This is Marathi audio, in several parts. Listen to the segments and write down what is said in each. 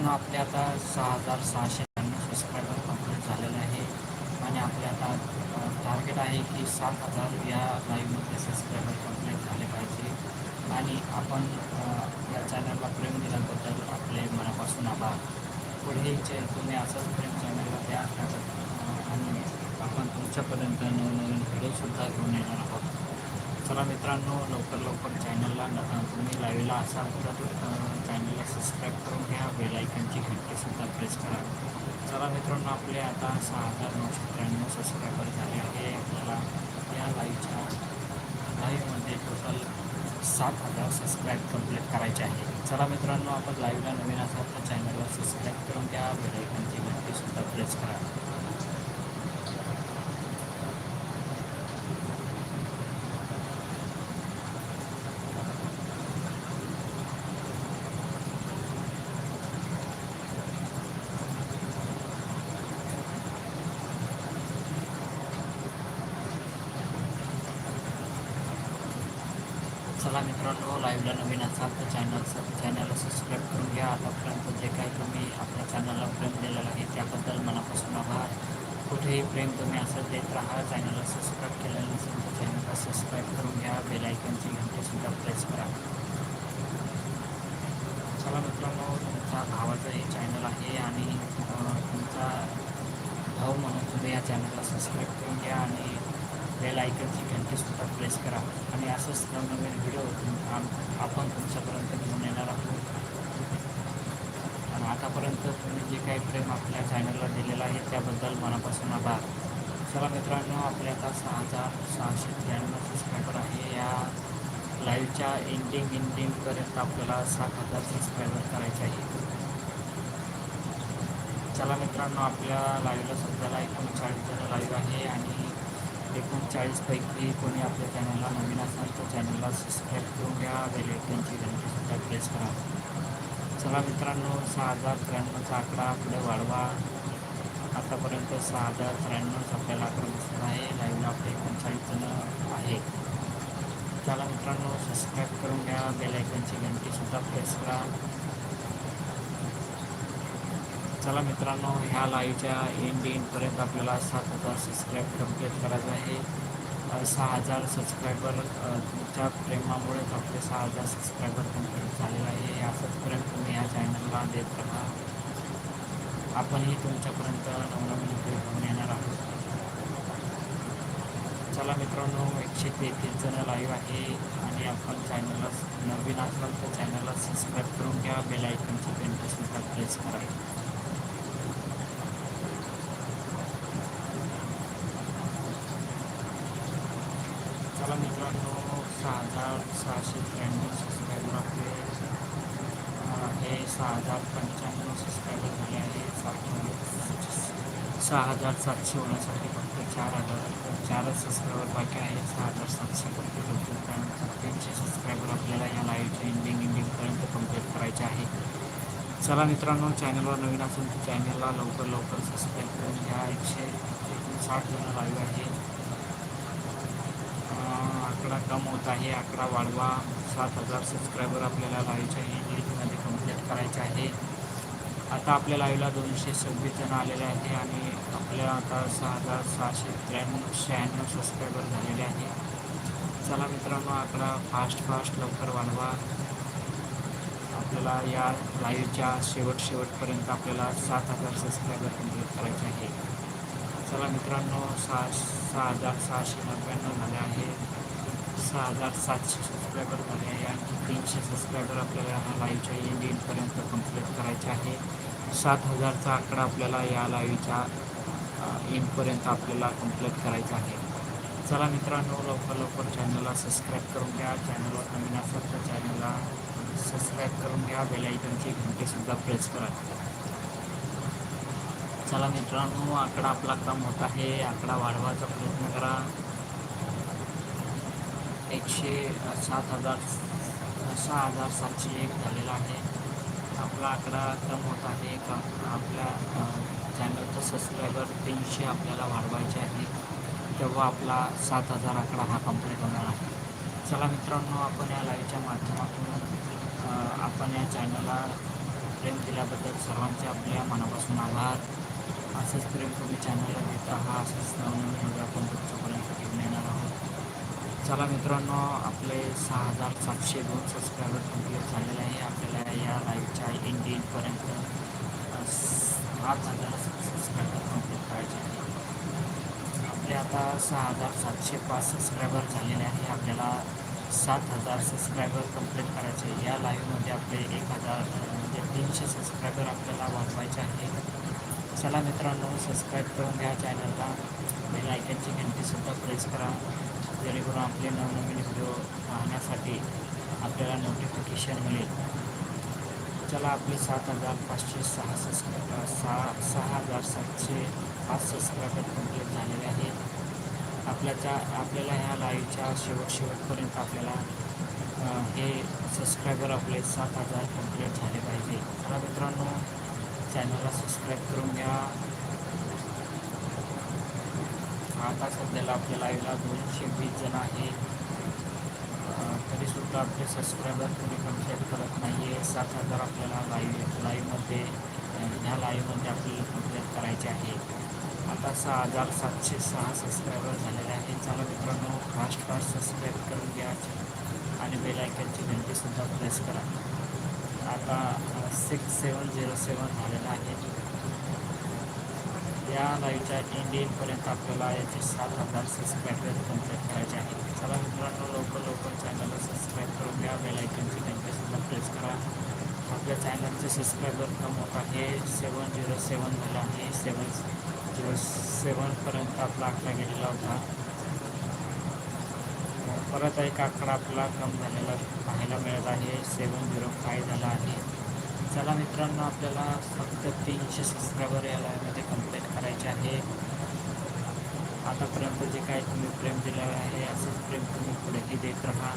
मित्रांनो आपले आता सहा हजार सहाशे त्र्याण्णव सबस्क्रायबर कंप्लीट झालेले आहे. आणि आपले आता टार्गेट आहे की सात हजार या लाईव्हमध्ये सबस्क्रायबर कंप्लीट झाले पाहिजे. आणि आपण या चॅनलला प्रेम दिल्याबद्दल आपले मनापासून आभार. पुढे जे तुम्ही असंच प्रेम चॅनलला द्या आणि आपण तुमच्यापर्यंत नवनवीन व्हिडिओसुद्धा घेऊन येणार आहोत. चला मित्रांनो लवकर लवकर चॅनलला तुम्ही लाईव्हला असाल तर चॅनलला सबस्क्राईब करून घ्या. बेलायकनची घंटीसुद्धा प्रेस करा. चला मित्रांनो आपले आता सहा हजार नऊशे त्र्याण्णव सबस्क्रायबर झाले आहे. आपल्याला या लाईव्हच्या लाईव्हमध्ये टोटल सात हजार सबस्क्राईब कंप्लीट करायचे आहे. चला मित्रांनो आपण लाईव्हला नवीन असाल तर चॅनलला सबस्क्राईब करून घ्या. बेलायकनची घंटीसुद्धा प्रेस करा चला मित्रांनो नवीन असाल तर चॅनल चॅनलला सबस्क्राईब करून घ्या. आतापर्यंत जे काही तुम्ही आपल्या चॅनलला प्रेम दिलेलं आहे त्याबद्दल मनापासून आभार. कुठेही प्रेम तुम्ही असं देत राहा चॅनलला सबस्क्राईब केलेलं नसेल तर चॅनलला सबस्क्राईब करून घ्या. बेलायकनची घंटीसुद्धा प्रेस करा. चला मित्रांनो तुमचा भावाचं हे चॅनल आहे आणि तुमचा भाऊ म्हणून तुम्ही या चॅनलला सबस्क्राईब करून घ्या आणि बेल आयकनची घंटीसुद्धा प्रेस करा. आणि असंच नवनवीन व्हिडिओ आम- आपण तुमच्यापर्यंत घेऊन येणार आहोत. आणि आतापर्यंत तुम्ही जे काही प्रेम आपल्या चॅनलला दिलेलं आहे त्याबद्दल मनापासून आभार. चला मित्रांनो आपल्या आता सहा हजार सहाशे त्र्याण्णव सबस्क्रायबर आहे. या लाईव्हच्या एंडिंग एंडिंगपर्यंत आपल्याला सात हजार सबस्क्रायबर करायचे आहे चला मित्रांनो आपल्या लाईव्हला सध्याला एकोणचाळीस जण लाईव्ह आहे आणि एकोणचाळीसपैकी कोणी आपल्या चॅनलला नवीन असाल तर चॅनलला सबस्क्राईब करून घ्या. बेलेटनची घंटीसुद्धा प्रेस करा. चला मित्रांनो सहा हजार त्र्याण्णवचा आकडा पुढे वाढवा. आतापर्यंत सहा हजार त्र्याण्णवच आपल्याला आकडा दिसत आहे. लाईव्हला आपले एकोणचाळीस जण आहे चला मित्रांनो सबस्क्राईब करून घ्या. बेलायकनची घंटीसुद्धा प्रेस करा. चला मित्रांनो ह्या लाईव्हच्या एंड एंडपर्यंत आपल्याला सात हजार सबस्क्राईब कंप्लीट करायचं आहे. सहा हजार सबस्क्रायबर तुमच्या प्रेमामुळेच आपले सहा हजार सबस्क्रायबर कंप्लीट झालेलं आहे. असंच प्रेम तुम्ही या चॅनलला देत राहा. आपणही तुमच्यापर्यंत नवनवीन घेऊन येणार आहोत. चला मित्रांनो एकशे तेहतीस जण लाईव्ह आहे आणि आपण चॅनलला नवीन असाल तर चॅनलला सबस्क्राईब करून घ्या. बेल आयकनची घंटीसुद्धा प्रेस करा चला मित्रांनो सहा हजार सहाशे त्र्याण्णव सबस्क्रायबर आपले हे सहा हजार पंच्याण्णव सबस्क्रायबर झाले आहे सातशे सहा हजार सातशे होण्यासाठी फक्त चार हजार चारच सबस्क्रायबर बाकी आहे सहा हजार सातशे कंप्लीट होतील तीनशे सबस्क्रायबर आपल्याला या लाईव्हच्या एंडिंग एंडिंगपर्यंत कंप्लीट करायचे आहे. चला मित्रांनो चॅनलवर नवीन असून चॅनलला लवकर लवकर सबस्क्राईब करून घ्या. एकशे एकोणसाठ जण लाईव्ह आहे आकडा कम होत आहे. आकडा वाढवा. सात हजार सबस्क्रायबर आपल्याला लाईव्हच्या एंडिंगमध्ये कंप्लीट करायचे आहे. आता आपल्या लाईव्हला दोनशे सव्वीस जण आलेले आहे आणि आपल्या आता सहा हजार सहाशे त्र्याण्णव शहाण्णव सबस्क्रायबर झालेले आहे. चला मित्रांनो आकडा फास्ट फास्ट लवकर वाढवा. आपल्याला या लाईव्हच्या शेवट शेवटपर्यंत आपल्याला सात हजार सबस्क्रायबर कंप्लीट करायचे आहे. चला मित्रांनो सहा सहा हजार सहाशे नव्याण्णव झाले आहे. सहा हजार सातशे सबस्क्रायबर झाले आहे आणखी तीनशे सबस्क्रायबर आपल्याला ह्या लाईव्हच्या एंड एंडपर्यंत कंप्लीट करायचे आहे. सात हजारचा आकडा आपल्याला या लाईव्हच्या एंडपर्यंत आपल्याला कंप्लीट करायचा आहे. चला मित्रांनो लवकर लवकर चॅनलला सबस्क्राईब करून घ्या. चॅनलवर नवीन असाल तर चॅनलला सबस्क्राईब करून घ्या. बेलायकनची घंटीसुद्धा प्रेस करा. चला मित्रांनो आकडा आपला कम होत आहे. आकडा वाढवायचा प्रयत्न करा. एकशे सात हजार सहा हजार सातशे एक झालेला आहे. आपला आकडा कम होत आहे का? आपल्या चॅनलचं सबस्क्रायबर तीनशे आपल्याला वाढवायचे आहे. तेव्हा आपला सात हजार आकडा हा कंप्लीट होणार आहे. चला मित्रांनो आपण या लाईव्हच्या माध्यमातून आपण या चॅनलला प्रेम दिल्याबद्दल सर्वांचे आपल्या मनापासून आभार. असंच प्रेम तुम्ही चॅनलला देता हा असंच नवनवीन व्हिडिओ आपण तुमच्यापर्यंत चला मित्रांनो आपले सहा हजार सातशे दोन सबस्क्रायबर कंप्लीट झालेले आहे. आपल्याला या लाईव्हच्या इंडियनपर्यंत सात हजार सबस्क्रायबर कंप्लीट करायचे आहे. आपले आता सहा हजार सातशे पाच सबस्क्रायबर झालेले आहे. आपल्याला सात हजार सबस्क्रायबर कंप्लीट करायचे या लाईव्हमध्ये आपले एक हजार म्हणजे तीनशे सबस्क्रायबर आपल्याला वाढवायचे आहे. चला मित्रांनो सबस्क्राईब करून घ्या. चॅनलला बेल आयकनची घंटीसुद्धा प्रेस करा. जेणेकरून आपले नवनवीन व्हिडिओ पाहण्यासाठी आपल्याला नोटिफिकेशन मिळेल. चला आपले सात हजार पाचशे सहा सबस्क्रायबर सहा सहा हजार सातशे पाच सबस्क्रायबर कंप्लीट झालेले आहेत. आपल्याच्या आपल्याला ह्या लाईव्हच्या शेवट शेवटपर्यंत आपल्याला हे सबस्क्रायबर आपले सात हजार कंप्लीट झाले पाहिजे. चला मित्रांनो चॅनलला सबस्क्राईब करून घ्या. आता सध्याला आपल्या लाईव्हला दोनशे वीस जण आहे. तरीसुद्धा आपले सबस्क्रायबर कोणी कंप्लीट करत नाही आहे सात हजार आपल्याला लाईव्ह लाईव्हमध्ये ह्या लाईव्हमध्ये आपल्याला कंप्लेंट करायचे आहे. आता सहा हजार सातशे सहा सबस्क्रायबर झालेले आहेत. चला मित्रांनो फास्ट फास्ट सबस्क्राईब करून घ्या. आणि बेलायकनची घंटीसुद्धा प्रेस करा. आता सिक्स सेवन झिरो सेवन झालेलं आहे. या लाईव्हच्या इंडियनपर्यंत आपल्याला याचे सात हजार सबस्क्रायबर कंप्लीट करायचे आहे चला मित्रांनो लवकर लवकर चॅनलला सबस्क्राईब करून घ्या. बेलायकनची आयकनची घंटीसुद्धा प्रेस करा. आपल्या चॅनलचे सबस्क्रायबर कम होत आहे सेवन झिरो सेवन झाला आहे. सेवन झिरो सेवनपर्यंत आपला आकडा गेलेला होता. परत एक आकडा आपला कम झालेला पाहायला मिळत आहे. सेवन झिरो फाय झाला आहे. चला मित्रांनो आपल्याला फक्त तीनशे सबस्क्रायबर यायला करायचे आहे. आतापर्यंत जे काय? तुम्ही प्रेम दिलेलं आहे असंच प्रेम तुम्ही पुढेही देत राहा.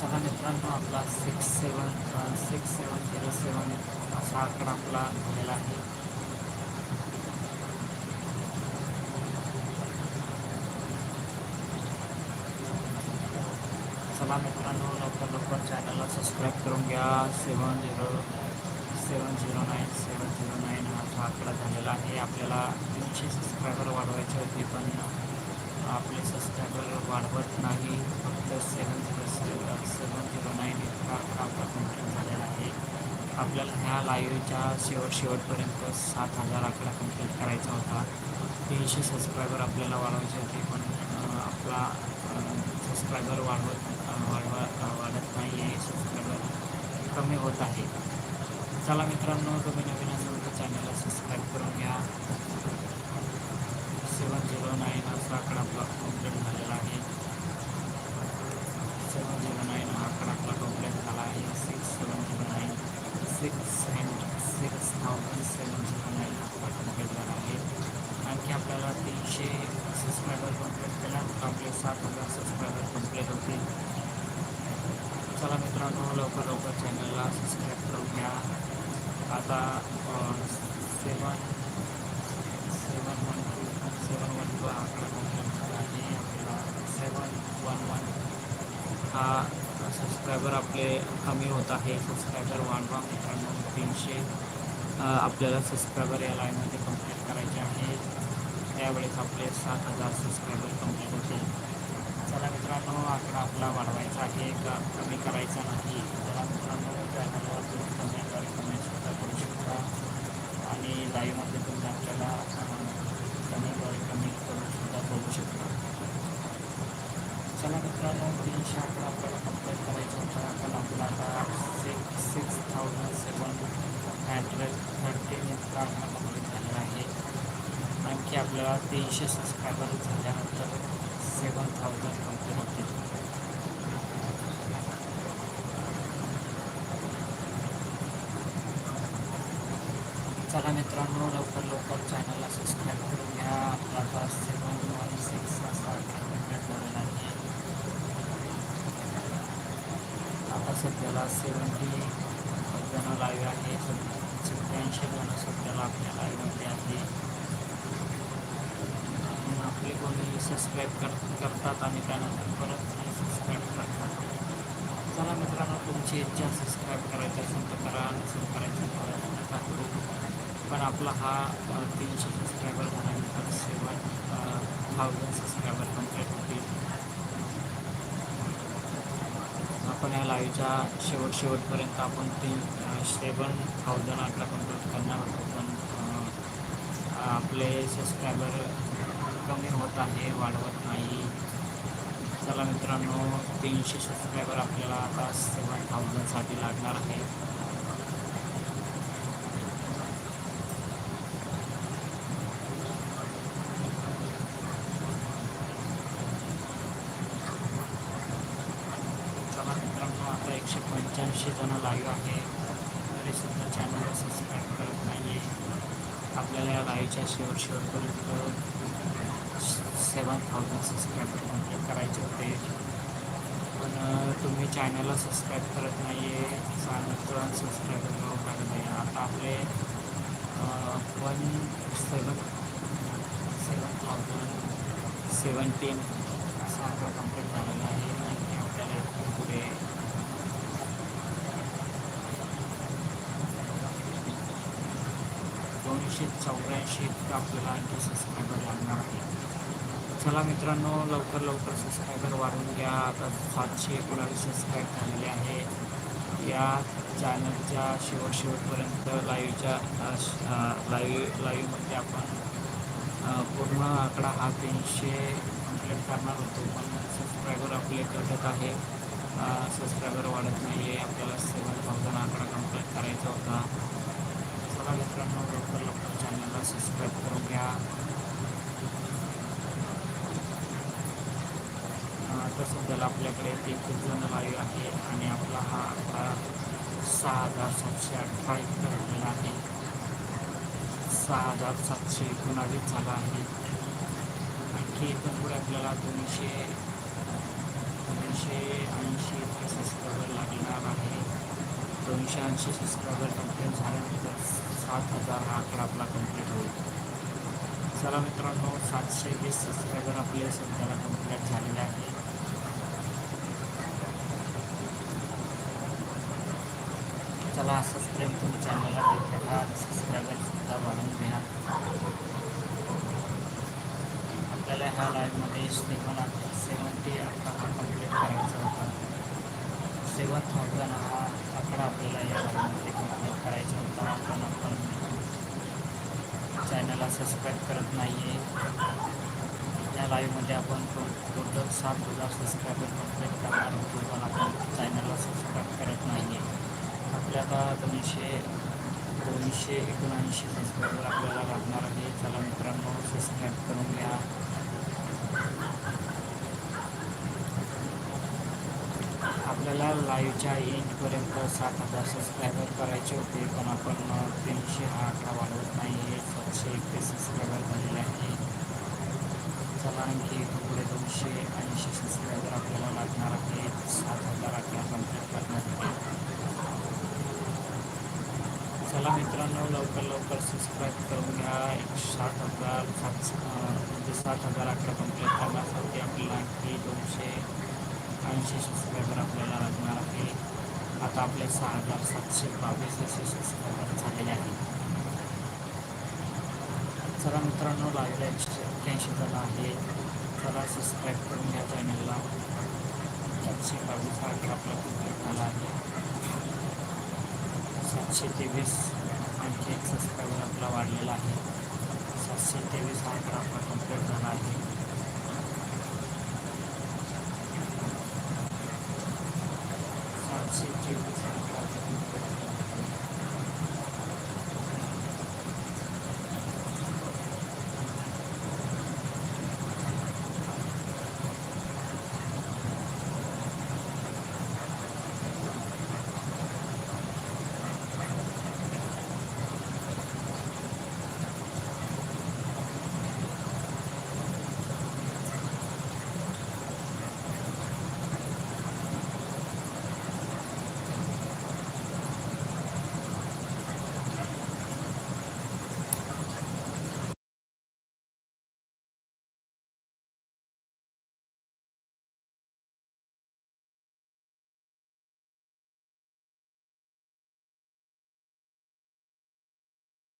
चला मित्रांनो आपला six seven six seven zero seven असा आकडा आपला झालेला आहे. चला मित्रांनो लवकर लवकर चॅनलला सबस्क्राईब करून घ्या. Seven zero seven zero nine seven zero nine हा आकडा झालेला आहे. आपल्याला तीनशे सबस्क्रायबर वाढवायचे होते पण आपले सबस्क्रायबर वाढवत नाही. फक्त seven zero seven seven zero nine इतका आकडा आपला कंप्लीट झालेला आहे. आपल्याला ह्या लाईव्हच्या शेवट शेवटपर्यंत सात हजार आकडा कंप्लीट करायचा होता. तीनशे सबस्क्रायबर आपल्याला वाढवायचे होते पण आपला सबस्क्रायबर वाढवत वाढवा वाढत नाही आहे सबस्क्रायबर कमी होत आहे. चला मित्रांनो तुम्ही नवीन असेल तर चॅनलला सबस्क्राईब करून घ्या. सेवन झिरो नाईन असा आकडा ब्लॉक कंप्लीट झालेला आहे. सेवन झिरो नाईन हा आकडा ब्लॉक कंप्लीट झाला आहे. Six seven zero nine six six thousand seven zero nine आकडा कंप्लीट झाला आहे. आणखी आपल्याला तीनशे सबस्क्रायबर कंप्लीट केला आपले सात हजार सबस्क्रायबर कंप्लीट होतील चला मित्रांनो लवकर लवकर चॅनलला सबस्क्राईब करून घ्या. आता seven seven one two seven one two हा आकडा कंप्लीट झाला आपल्याला सेवन वन वन हा सबस्क्रायबर आपले कमी होत आहे. सबस्क्रायबर वाढवा मित्रांनो तीनशे. आपल्याला सबस्क्रायबर या लाईनमध्ये कंप्लीट करायचे आहे त्यावेळेस आपले सात हजार सबस्क्रायबर कंप्लीट होतील. चला मित्रांनो आकडा आपला वाढवायचा आहे का कमी करायचा नाही. चला मित्रांनो चॅनलवर तुम्ही कमेंटद्वारे कमेंटसुद्धा करू शकता. आणि लाईव्हमध्ये तुम्ही आपल्याला कमेंटद्वारे कमेंट करून सुद्धा बोलू शकता. चला मित्रांनो तीनशे आकडा आपल्याला कंप्लीट करायचा होता. पण आपला आता six six thousand seven hundred thirteen इतका आकडा की आपल्याला तीनशे सबस्क्रायबर झाल्यानंतर सेवन थाउजंड कंप्लीट होतील. चला मित्रांनो लवकर लवकर चॅनलला सबस्क्राईब करून घ्या. आपला सेवन वन सिक्स असा कंप्लीट झालेला आहे. आता सध्याला सेवन्टी जण लाईव्ह आहे. सत्याऐंशी जण सध्याला आपल्या लाईव्हमध्ये आहे आपले कोणी सबस्क्राईब कर करतात आणि त्यानंतर परत सबस्क्राईब करतात. चला मित्रांनो तुमची इच्छा सबस्क्राईब करायची असेल तर करा नसेल करायचं नका करू. पण आपला हा तीनशे सबस्क्रायबर झाल्यानंतर सेवन थाउजंड सबस्क्रायबर कंप्लीट होतील. आपण या लाईव्हच्या शेवट शेवटपर्यंत आपण तीन सेवन थाउजंड आपला कंप्लीट करणार होतो पण आपले सबस्क्रायबर कमी होत आहे वाढवत नाही. चला मित्रांनो तीनशे सबस्क्रायबर आपल्याला आता सेवन थाउजंडसाठी लागणार आहे चला मित्रांनो आता एकशे पंच्याऐंशी जण लाईव्ह आहे तरीसुद्धा चॅनलला सबस्क्राईब करत नाही आहे आपल्याला या लाईव्हच्या शेवट शेवटपर्यंत सेवन थाउजंड सबस्क्रायबर कंप्लीट करायचे होते. पण तुम्ही चॅनलला सबस्क्राईब करत नाही आहे मित्रांनो सबस्क्राईब करून टाकत नाही. आता आपले one seven seven thousand seventeen असा आकडा कंप्लीट झालेला आहे आणि आपल्याला पुढे दोनशे चौऱ्याऐंशी आपल्याला आणखी सबस्क्रायबर लागणार आहे. चला मित्रांनो लवकर लवकर सबस्क्रायबर वाढवून घ्या. आता सातशे एकोणावीस सबस्क्राईब झालेले आहे. या चॅनलच्या शेवट शेवटपर्यंत लाईव्हच्या लाईव्ह लाईव्हमध्ये आपण पूर्ण आकडा हा तीनशे कंप्लीट करणार होतो. पण सबस्क्रायबर आपले घटत आहे. सबस्क्रायबर वाढत नाही आहे आपल्याला सेवन थाउजंड आकडा कंप्लीट करायचा होता चला मित्रांनो लवकर लवकर चॅनलला सबस्क्राईब करून घ्या आता आपल्याकडे खूप जण लाईव्ह आहे आणि आपला हा आकडा सहा हजार सातशे अठरा ठरलेला आहे. सहा हजार सातशे एकोणावीस झाला आहे. आणखी इथून पुढे आपल्याला दोनशे दोनशे ऐंशी इतके सबस्क्रायबर लागणार आहे. दोनशे ऐंशी सबस्क्रायबर कंप्लीट झाल्यानंतर सात हजार हा आकडा आपला कंप्लीट होईल. चला मित्रांनो सातशे वीस सबस्क्रायबर आपले सध्याला कंप्लीट झालेले आहे चला असंच प्रेम तुम्ही चॅनलला देत राहा सबस्क्रायबरसुद्धा वाढून घ्या आपल्याला ह्या लाईव्हमध्ये सेवन सेवन्टी आकडा हा कंप्लीट करायचा होता. सेवन थाउजंड हा आकडा आपल्याला या लाईव्हमध्ये कंप्लीट करायचा होता. पण आपण चॅनलला सबस्क्राईब करत नाही आहे या लाईव्हमध्ये आपण टोटल सात हजार सबस्क्रायबर कंप्लीट करणार होतो पण आपण चॅनलला सबस्क्राईब करत नाही आहे आता दोनशे दोनशे एकोणऐंशी सबस्क्रायबर आपल्याला लागणार आहे. चला मित्रांनो सबस्क्राईब करून घ्या. आपल्याला लाईव्हच्या एंडपर्यंत सात हजार सबस्क्रायबर करायचे होते पण आपण तीनशे हा वाढवत नाही आहे सातशे एकवीस सबस्क्रायबर झालेले आहे. चला आणखी पुढे दोनशे ऐंशी सबस्क्रायबर आपल्याला लागणार आहे सात हजार आकडा कंप्लीट करण्यासाठी चला मित्रांनो लवकर लवकर सबस्क्राईब करून घ्या. एक साठ हजार सात म्हणजे सात हजार अकरा कंप्लीट करण्यासाठी आपल्याला आणखी दोनशे ऐंशी सबस्क्रायबर आपल्याला लागणार आहे आता आपले सहा हजार सातशे बावीस असे सबस्क्रायबर झालेले आहेत. चला मित्रांनो लागले एकशे अठ्ठ्याऐंशी जण आहे चला सबस्क्राईब करून घ्या चॅनलला सातशे बावीस हा आपला कंप्लीट झाला आहे सातशे तेवीस आणखी एक सबस्क्रायबर आपला वाढलेला आहे. सातशे तेवीस हा आकडा